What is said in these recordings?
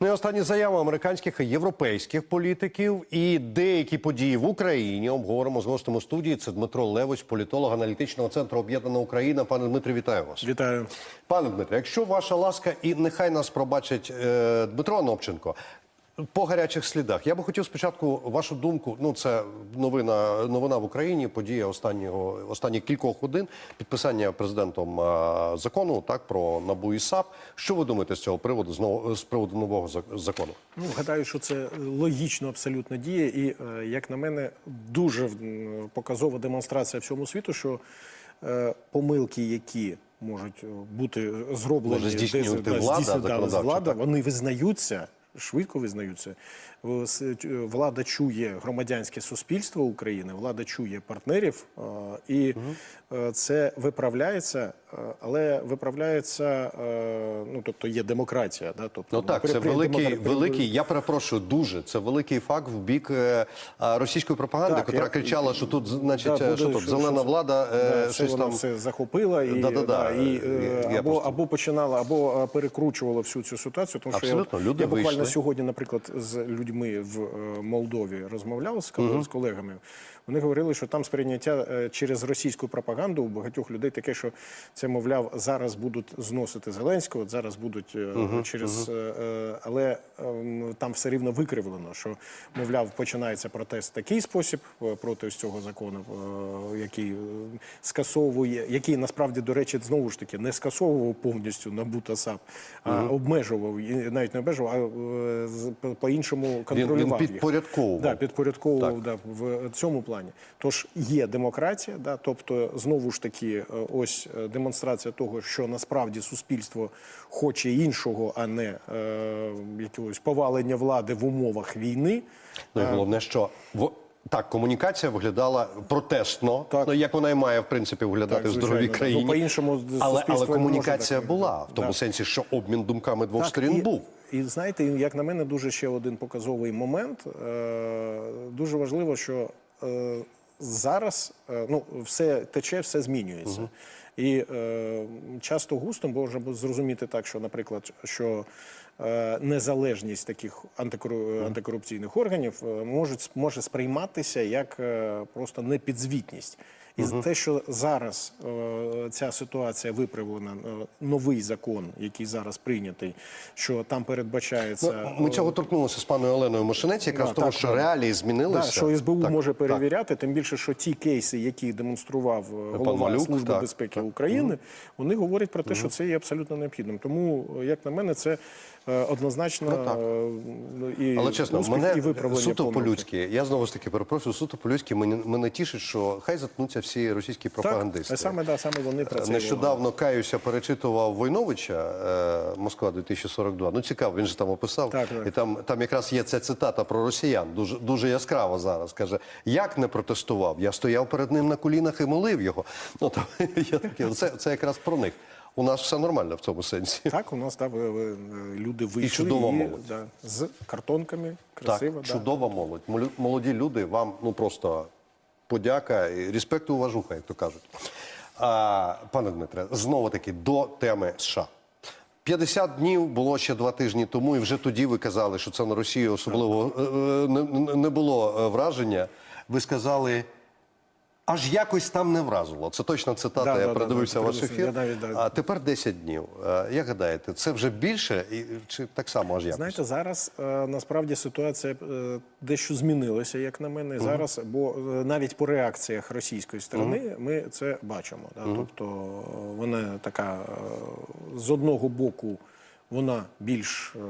Ну і останні заяви американських і європейських політиків і деякі події в Україні обговоримо з гостем у студії. Це Дмитро Левич, політолог аналітичного центру Об'єднана Україна. Пане Дмитре, вітаю вас. Вітаю. Пане Дмитре, якщо ваша ласка, і нехай нас пробачить е, Дмитро Новченко. По гарячих слідах я би хотів спочатку вашу думку. Ну це новина новина в Україні. Подія останнього останніх кількох годин підписання президентом е, закону так про набу і САП. Що ви думаєте з цього приводу знову з приводу нового зак- закону? Ну, гадаю, що це логічно абсолютно діє, і е, як на мене, дуже показова демонстрація всьому світу, що е, помилки, які можуть е, бути зроблені Може десь, влада, здійснювати, да, влада, вони визнаються. Швидко визнаються. Е, с- е, Влада чує громадянське суспільство України, влада чує партнерів, е, і е, це виправляється, е, але виправляється, е, ну тобто є демократія. Да? Тобто, Ну так, при- це при великий, демокра- великий. Я перепрошую дуже. Це великий факт в бік е, російської пропаганди, Так, яка я- кричала, що тут, значить, Да, е, буде, що тут що- зелена що- влада, е, Да, це щось вона там. все захопила і, Да-да-да, і е, я- я або, просто- або починала, або е, перекручувала всю цю ситуацію. Тому що я, люди я буквально вийшли. сьогодні, наприклад, з людьми в е, Молдові розмовляв з, кол- з колегами. Вони говорили, що там сприйняття е, через російську пропаганду у багатьох людей таке, що це, мовляв, зараз будуть зносити Зеленського, зараз будуть е, через, е, але ем, там все рівно викривлено, що мовляв, починається протест в такий спосіб проти ось цього закону, який скасовує, який насправді, до речі, знову ж таки не скасовував повністю НАБУ та САП, а обмежував і навіть не обмежував, а по- по-іншому контролював їх. підпорядковував. Да, підпорядковував да, в цьому плані. Тож є демократія, да, тобто знову ж таки, е, ось е, демонстрація того, що насправді суспільство хоче іншого, а не е, якогось повалення влади в умовах війни. Ну і головне, що в так комунікація виглядала протестно, Так. ну як вона і має в принципі виглядати Так, в здоровій звичайно, країні. Ну, по-іншому але, але комунікація так була в тому Да. сенсі, що обмін думками двох Так, сторін і, був. І знаєте, як на мене, дуже ще один показовий момент. Е, дуже важливо, що е, зараз е, ну, все тече, все змінюється. І е, часто густо можна зрозуміти так, що, наприклад, що е, незалежність таких антикору- антикорупційних органів може можуть, може сприйматися як е, просто непідзвітність. І за те, що зараз е, ця ситуація виправлена, е, новий закон, який зараз прийнятий, що там передбачається Ну, ми цього торкнулися з паною Оленою Мошенець, якраз Да, тому, так, що так. реалії Да, змінилися. що СБУ Так, може так. перевіряти, тим більше, що ті кейси, які демонстрував е, голова Малюк, Служби так, безпеки так. України, вони говорять про те, що це є абсолютно необхідним. Тому, е, як на мене, це е, однозначно Ну, так. е, ну, і Але чесно, успіх, і мене суто по-людськи. Я знову ж таки перепрошую, суто по-людськи мене, мене тішить, що хай заткнуться всі російські пропагандисти. Так, саме, да, саме вони про. Нещодавно каюся, перечитував Войновича е, Москва 2042. Ну цікаво, він же там описав. Так, так. І там, там якраз є ця цитата про росіян. Дуже дуже яскраво зараз. Каже: як не протестував? Я стояв перед ним на колінах і молив його. Ну там є таке. Це, це якраз про них. У нас все нормально в цьому сенсі. Так, у нас да, люди вийшли чудова молодь. да, з картонками, красиво. так, да. чудова молодь. Молю- Молоді люди, вам ну просто подяка і респект і уважуха, як то кажуть. А, пане Дмитре, знову таки до теми США. 50 днів було ще два тижні тому, і вже тоді ви казали, що це на Росію особливо е, е, не, було е, враження. Ви сказали. Аж якось там не вразило. Це точна цитата. Да, я да, передивився да, ваш ефір. Я навіть, да. А тепер 10 днів. Е, Як гадаєте, це вже більше і чи так само аж якось? Знаєте, зараз е, насправді ситуація е, дещо змінилася, як на мене. Зараз, бо навіть по реакціях російської сторони ми це бачимо. Да? Тобто е, вона така з одного боку. Вона більш е,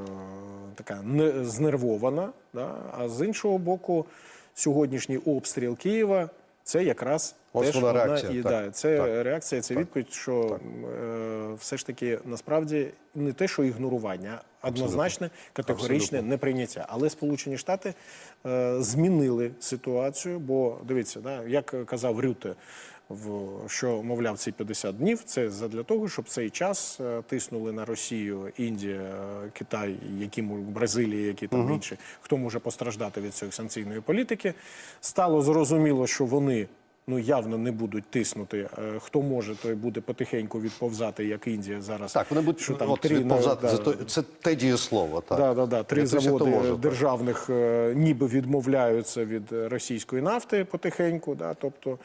така не знервована, да? а з іншого боку, сьогоднішній обстріл Києва це якраз Ось теж вона одна реакція, і так. да, це Так. реакція, це відповідь, що е, все ж таки насправді не те, що ігнорування, а однозначне категоричне неприйняття. Але Сполучені Штати е, змінили ситуацію, бо дивіться, да, як казав Рюте. В що мовляв ці 50 днів, це задля того, щоб цей час е, тиснули на Росію, Індія, е, Китай, які Бразилія, які там інші, хто може постраждати від цієї санкційної політики. Стало зрозуміло, що вони ну явно не будуть тиснути. Е, Хто може, той буде потихеньку відповзати, як Індія зараз. Так, вони будуть що там от, три відповзати. да, за то- Це те дієслово. Так. Да, да, да. Три це всі, заводи може, державних е, ніби відмовляються від російської нафти потихеньку. Да, тобто,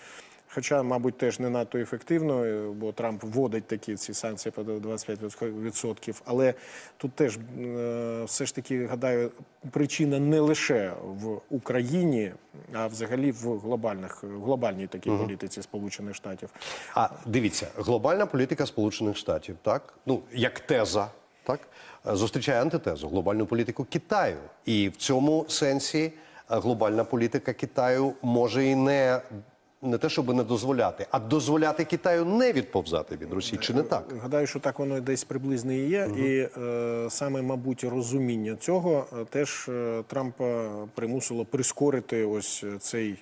хоча, мабуть, теж не надто ефективно, е, бо Трамп вводить такі ці санкції по 25%. Але тут теж е, все ж таки гадаю, причина не лише в Україні, а взагалі в глобальних в глобальній такій політиці Сполучених Штатів. А дивіться, глобальна політика Сполучених Штатів, так ну як теза, так зустрічає антитезу глобальну політику Китаю, і в цьому сенсі е, глобальна політика Китаю може і не. Не те, щоб не дозволяти, а дозволяти Китаю не відповзати від Росії, чи не так? Гадаю, що так воно десь приблизно і є. І е, саме, мабуть, розуміння цього е, теж е, Трампа примусило прискорити ось цей.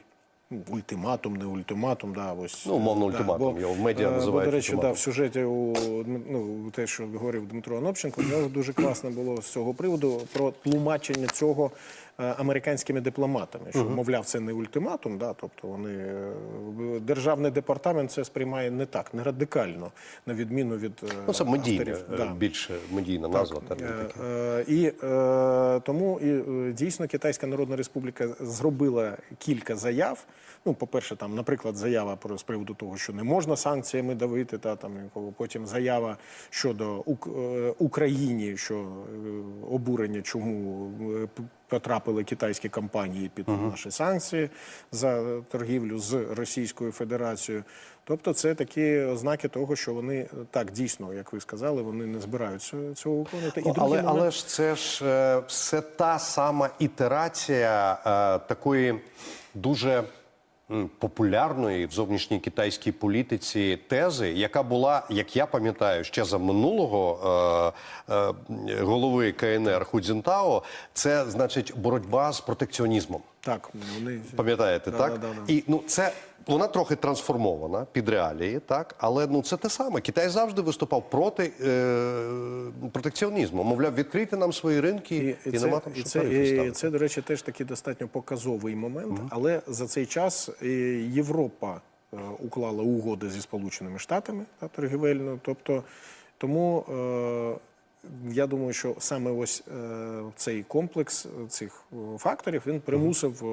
ну, Ультиматум, не ультиматум, да, ось Ну, умовно, да, ультиматум, його в медіа е, бо, до речі, да, в сюжеті у Дм- ну, те, що говорив Дмитро Анопченко, в нього дуже класно було з цього приводу про тлумачення цього е, американськими дипломатами, що мовляв, це не ультиматум, да, тобто вони е, державний департамент це сприймає не так, не радикально, на відміну від е, Ну це медійне, е, Да. більше медійна назва термін Е, е, І е, тому і, е, дійсно Китайська Народна Республіка зробила кілька заяв. Ну, по-перше, там, наприклад, заява про з приводу того, що не можна санкціями давити, та там потім заява щодо Ук- е, Україні, що е, обурення, чому е, потрапили китайські компанії під наші санкції за торгівлю з Російською Федерацією. Тобто, це такі ознаки того, що вони так дійсно, як ви сказали, вони не збираються цього виконувати. І Ну, але, момент- але ж це ж е, все та сама ітерація е, такої дуже популярної в зовнішній китайській політиці тези, яка була, як я пам'ятаю, ще за минулого е, е, голови КНР Худзінтао, це значить боротьба з протекціонізмом. Так, вони Пам'ятаєте, Да, так? да, да, да. І ну це вона трохи трансформована під реалії, так але ну це те саме. Китай завжди виступав проти е, протекціонізму. Мовляв, відкрийте нам свої ринки, і, і, це, нема там і, що це, тарифи і це, до речі, теж такий достатньо показовий момент. Але за цей час Європа е, уклала угоди зі Сполученими Штатами та торгівельну. Тобто, тому е, я думаю, що саме ось е, цей комплекс цих е, факторів він примусив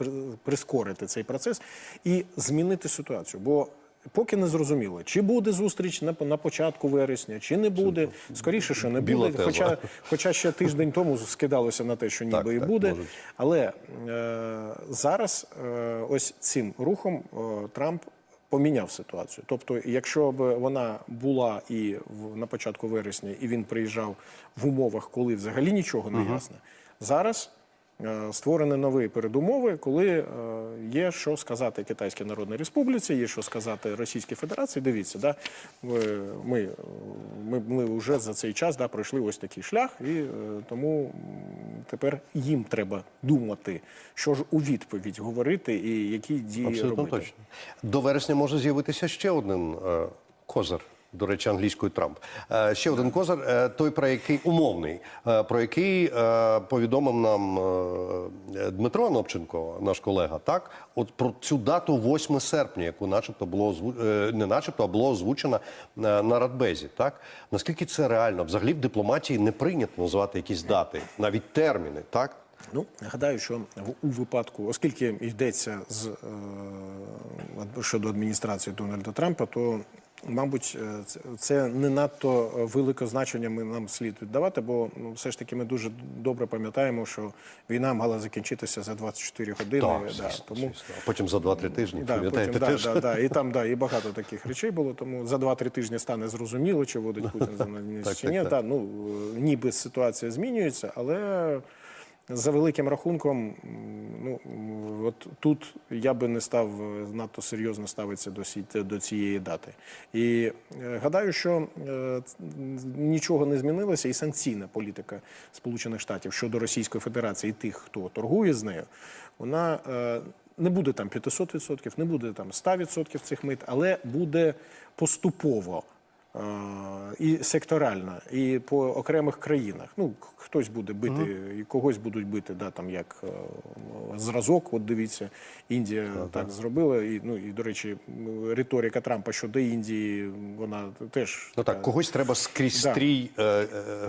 е, прискорити цей процес і змінити ситуацію. Бо Поки не зрозуміло, чи буде зустріч на, на початку вересня, чи не буде. Скоріше, що не Біла буде. Хоча, хоча ще тиждень тому скидалося на те, що ніби Так, і так, буде. можуть. Але е, зараз е, ось цим рухом е, Трамп поміняв ситуацію. Тобто, якщо б вона була і в, на початку вересня, і він приїжджав в умовах, коли взагалі нічого не ясно, зараз. Е, Створені нові передумови, коли е, є що сказати Китайській Народній Республіці, є що сказати Російській Федерації. Дивіться, да, ми, ми, ми вже за цей час да, пройшли ось такий шлях, і е, тому тепер їм треба думати, що ж у відповідь говорити і які дії Абсолютно робити. точно. До вересня може з'явитися ще один е, козир. До речі, англійською Трамп. Е, ще один козир, е, той про який умовний, е, про який повідомив нам Дмитро Анопченко, наш колега. Так, от про цю дату 8 серпня, яку, начебто, було не начебто, а було озвучено на, Радбезі. Так наскільки це реально? Взагалі в дипломатії не прийнято називати якісь дати, навіть терміни. Так Ну, гадаю, що в- у випадку, оскільки йдеться з, щодо адміністрації Дональда Трампа, то, мабуть, е, це- не надто велике значення ми нам слід віддавати, бо ну, все ж таки ми дуже добре пам'ятаємо, що війна мала закінчитися за 24 години. так, да, звісно, тому звісно. Потім за 2-3 тижні. Да, пам'ятаєте, потім, да, теж? да, да, і там да, і багато таких речей було. Тому за 2-3 тижні стане зрозуміло, чи вводить Путін за чи ні. Та, ну, е, ніби ситуація змінюється, але за великим рахунком, ну, от тут я би не став е, надто серйозно ставитися до, сі- до цієї дати. І е, гадаю, що е, нічого не змінилося, і санкційна політика Сполучених Штатів щодо Російської Федерації і тих, хто торгує з нею, вона е, не буде там 500%, не буде там 100% цих мит, але буде поступово і секторальна, і по окремих країнах. Ну, хтось буде бити, і когось будуть бити, да, там як е, зразок. От дивіться, Індія так зробила. І, ну, і, до речі, риторика Трампа щодо Індії, вона теж Ну так, когось треба скрізь Да. стрій е, е,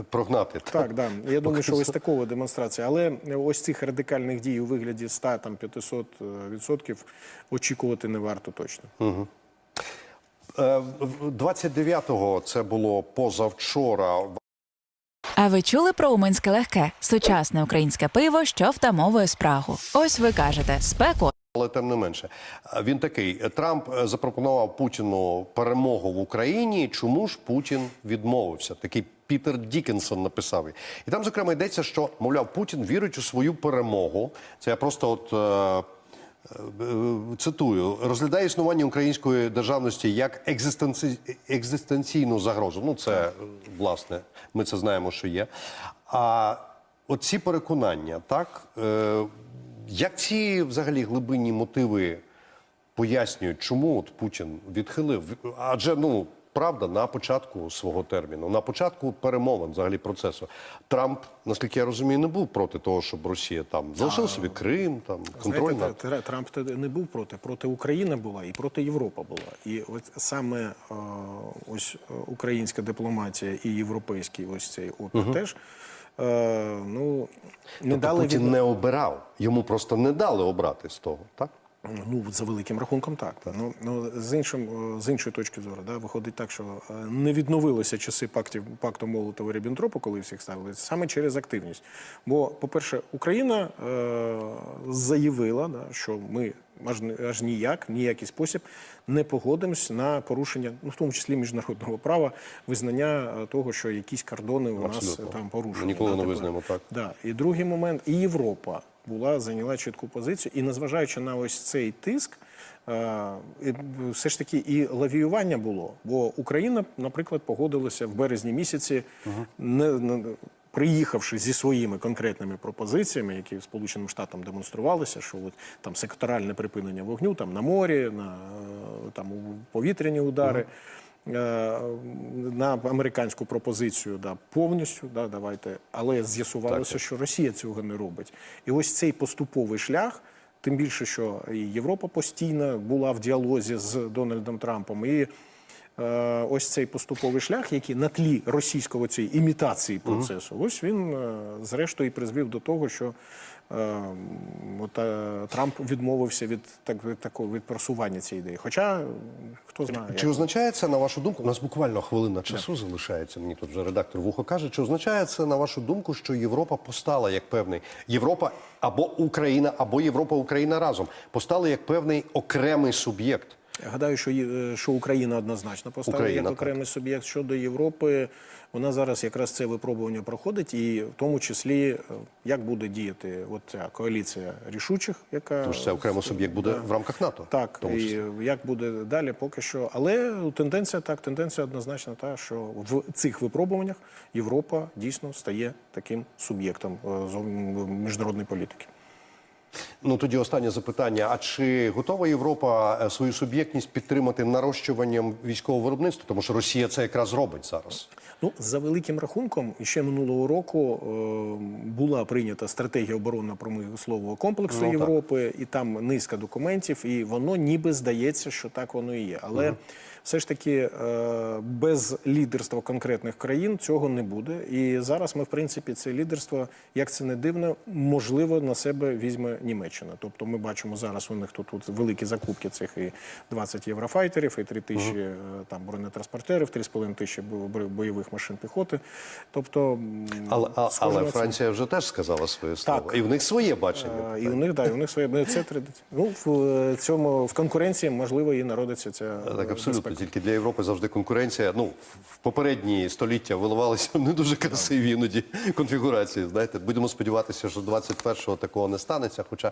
прогнати. так, да. Я думаю, що ось такова демонстрація. Але ось цих радикальних дій у вигляді 100 там 500 відсотків очікувати не варто точно. Е, в- 29-го це було позавчора. А ви чули про уминське легке сучасне українське пиво, що втамовує спрагу? Ось ви кажете спеку. Але тим не менше, Е, він такий: Трамп е, запропонував Путіну перемогу в Україні. Чому ж Путін відмовився? Такий Пітер Дікенсон написав. І там, зокрема, йдеться, що мовляв, Путін вірить у свою перемогу. Це я просто от. Е, Цитую, розглядає існування української державності як екзистенці... екзистенційну загрозу. Ну, це власне, ми це знаємо, що є. А оці переконання, так е, як ці взагалі глибинні мотиви пояснюють, чому от Путін відхилив? Адже ну правда на початку свого терміну, на початку перемовин взагалі процесу, Трамп, наскільки я розумію, не був проти того, щоб Росія там залишила собі Крим, там контроль Знаєте, над Трамп не був проти, проти України була і проти Європи була. І от саме е, ось е, українська дипломатія і європейський ось цей опір теж. Е, ну, не Тобто дали Путін від... не обирав, йому просто не дали обрати з того, так? Ну, за великим рахунком, так. Ну, ну, з, іншим, е, з іншої точки зору, да, виходить так, що е, не відновилися часи пактів, пакту молотова ріббентропа коли всіх ставили, саме через активність. Бо, по-перше, Україна е, заявила, да, що ми аж, аж ніяк, ніякий спосіб не погодимось на порушення, ну, в тому числі міжнародного права, визнання е, того, що якісь кордони у нас Абсолютно. е, там порушені. Ми ніколи да, не визнаємо, так. Да. І другий момент, і Європа була зайняла чітку позицію, і незважаючи на ось цей тиск, е, все ж таки і лавіювання було. Бо Україна, наприклад, погодилася в березні місяці, не, не приїхавши зі своїми конкретними пропозиціями, які Сполученим Штатам демонструвалися, що от там секторальне припинення вогню, там на морі, на е, там повітряні удари. Е, На американську пропозицію да, повністю, да, давайте, але з'ясувалося, що Росія цього не робить. І ось цей поступовий шлях, тим більше, що і Європа постійно була в діалозі з Дональдом Трампом. І ось цей поступовий шлях, який на тлі російського цієї імітації процесу, ось він е, зрештою і призвів до того, що е, от, е, Трамп відмовився від так від такого від просування цієї ідеї. Хоча хто знає, Чи як. означає це, на вашу думку, у нас буквально хвилина часу залишається, мені тут вже редактор вухо каже, чи означає це, на вашу думку, що Європа постала як певний, Європа або Україна, або Європа Україна разом постали як певний окремий суб'єкт? Я гадаю, що, що Україна однозначно поставила Україна, як так. окремий суб'єкт щодо Європи. Вона зараз якраз це випробування проходить, і в тому числі е, як буде діяти от ця коаліція рішучих, яка Тож це окремий суб'єкт буде в рамках НАТО. так тому і як буде далі, поки що. Але тенденція так, тенденція однозначно та, що в цих випробуваннях Європа дійсно стає таким суб'єктом е, міжнародної політики. Ну тоді останнє запитання: а чи готова Європа е, свою суб'єктність підтримати нарощуванням військового виробництва? Тому що Росія це якраз робить зараз. Ну, за великим рахунком, ще минулого року е, була прийнята стратегія оборонно-промислового комплексу Ну, так. Європи, і там низка документів, і воно ніби здається, що так воно і є. Але все ж таки е, без лідерства конкретних країн цього не буде. І зараз ми, в принципі, це лідерство, як це не дивно, можливо, на себе візьме Німеччина. Тобто ми бачимо зараз у них тут, тут великі закупки цих і 20 єврофайтерів, і 3 тисячі е, там бронетранспортерів, 3,5 тисячі бо- бойових машин піхоти. Тобто, Але, але. Франція вже теж сказала своє слово. Так. І в них своє бачення. Е, І у них да, і у них своє ну, це. Ну в цьому в конкуренції можливо і народиться ця Так, абсолютно. Безпека. Тільки для Європи завжди конкуренція. Ну, в попередні століття виливалися не дуже красиві іноді конфігурації. Знаєте, будемо сподіватися, що 21-го такого не станеться. Хоча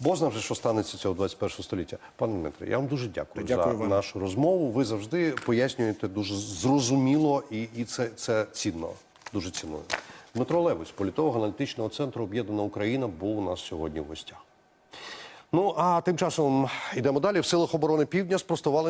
Бог знав, вже, що станеться цього 21-го століття. Пане Дмитре, я вам дуже дякую, Дякую за вам. нашу розмову. Ви завжди пояснюєте дуже зрозуміло і, і це, це цінно. Дуже цінно. Дмитро Левич, політолог аналітичного центру Об'єднана Україна, був у нас сьогодні в гостях. Ну а тим часом йдемо далі. В силах оборони Півдня спростували